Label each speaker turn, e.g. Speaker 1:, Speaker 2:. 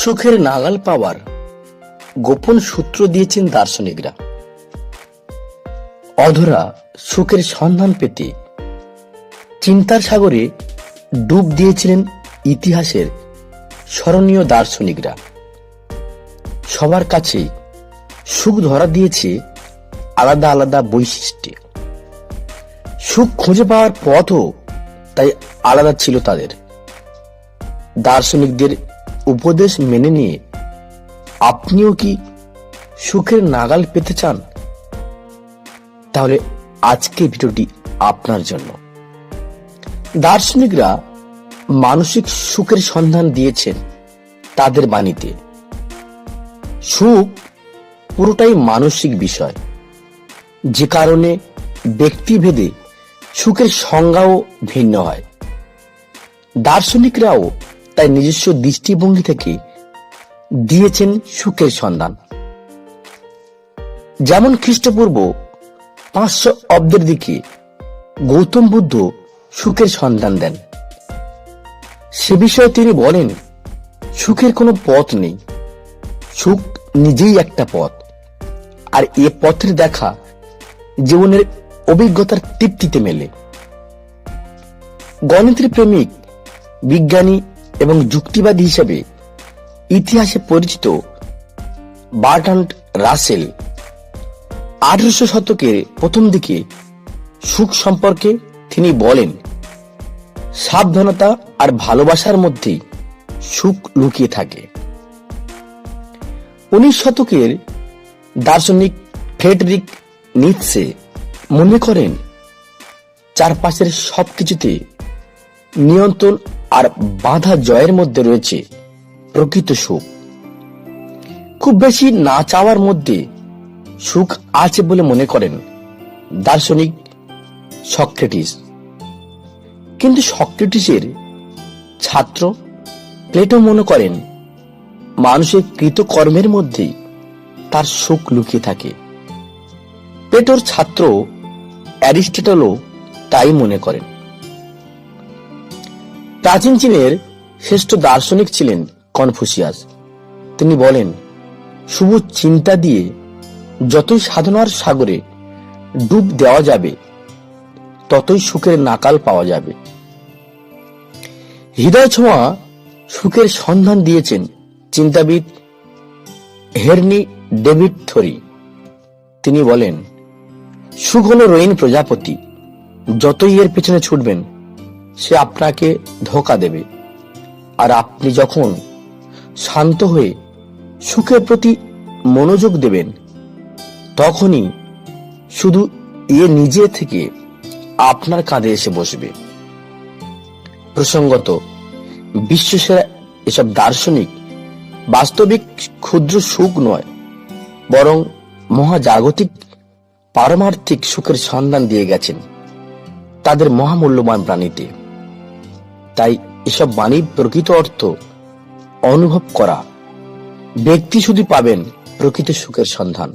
Speaker 1: সুখের নাগাল পাওয়ার গোপন সূত্র দিয়েছেন দার্শনিকরা। অধরা সুখের সন্ধান পেতে চিন্তার সাগরে ডুব দিয়েছিলেন ইতিহাসের স্মরণীয় দার্শনিকরা। সবার কাছে সুখ ধরা দিয়েছে আলাদা আলাদা বৈশিষ্ট্যে। সুখ খুঁজে পাওয়ার পথও তাই আলাদা ছিল তাদের। দার্শনিকদের উপদেশ মেনে নিয়ে আপনিও কি সুখের নাগাল পেতে চান? তাহলে আজকে ভিডিওটি আপনার জন্য। দার্শনিকরা মানসিক সুখের সন্ধান দিয়েছেন তাদের বাণীতে। সুখ পুরোটাই মানসিক বিষয়। যে কারণে ব্যক্তিভেদে সুখের সংজ্ঞাও ভিন্ন হয়। দার্শনিকরাও তাই নিজস্ব দৃষ্টিভঙ্গি থেকে দিয়েছেন সুখের সন্ধান। যেমন খ্রিস্টপূর্ব পাঁচশো অব্দের দিকে গৌতম বুদ্ধ সুখের সন্ধান দেন। সে বিষয়ে তিনি বলেন, সুখের কোনো পথ নেই। সুখ নিজেই একটা পথ। আর এ পথের দেখা জীবনের অভিজ্ঞতার তৃপ্তিতে মেলে। গণিতের প্রেমিক, বিজ্ঞানী এবং যুক্তিবাদী হিসেবে ইতিহাসে পরিচিত বার্ট্রান্ড রাসেল আঠারোশো শতকের প্রথম দিকে সুখ সম্পর্কে তিনি বলেন, সাবধানতা আর ভালোবাসার মধ্যেই সুখ লুকিয়ে থাকে। উনিশ শতকের দার্শনিক ফ্রেডরিক নিৎসে মনে করেন, চারপাশের সবকিছুতে নিয়ন্ত্রণ আর বাধা জয়ের মধ্যে রয়েছে প্রকৃত সুখ। খুব বেশি না চাওয়ার মধ্যে সুখ আছে বলে মনে করেন দার্শনিক সক্রেটিস। কিন্তু সক্রেটিসের ছাত্র প্লেটো মনে করেন, মানুষের কৃতকর্মের মধ্যেই তার সুখ লুকিয়ে থাকে। প্লেটোর ছাত্র অ্যারিস্টটলও তাই মনে করেন। প্রাচীন চীনের শ্রেষ্ঠ দার্শনিক ছিলেন কনফুসিয়াস। তিনি বলেন শুভ চিন্তা দিয়ে যতই সাধনার সাগরে ডুব দেওয়া যাবে, ততই সুখের নাকাল পাওয়া যাবে। হৃদয় ছোঁয়া সুখের সন্ধান দিয়েছেন চিন্তাবিদ হেরনি ডেভিড থরি। তিনি বলেন, সুখ হল রইন প্রজাপতি। যতই এর পেছনে ছুটবেন সে আপনাকে ধোকা দেবে। আর আপনি যখন শান্ত হয়ে সুখের প্রতি মনোযোগ দেবেন, তখনই শুধু এ নিজে থেকে আপনার কাঁধে এসে বসবে। প্রসঙ্গত, বিশ্বসেরা এসব দার্শনিক বাস্তবিক ক্ষুদ্র সুখ নয়, বরং মহাজাগতিক পারমার্থিক সুখের সন্ধান দিয়ে গেছেন তাদের মহামূল্যবান প্রাণীতে তাই এসব বাণীর প্রকৃত অর্থ অনুভব করা। ব্যক্তি শুধু পাবেন প্রকৃত সুখের সন্ধান।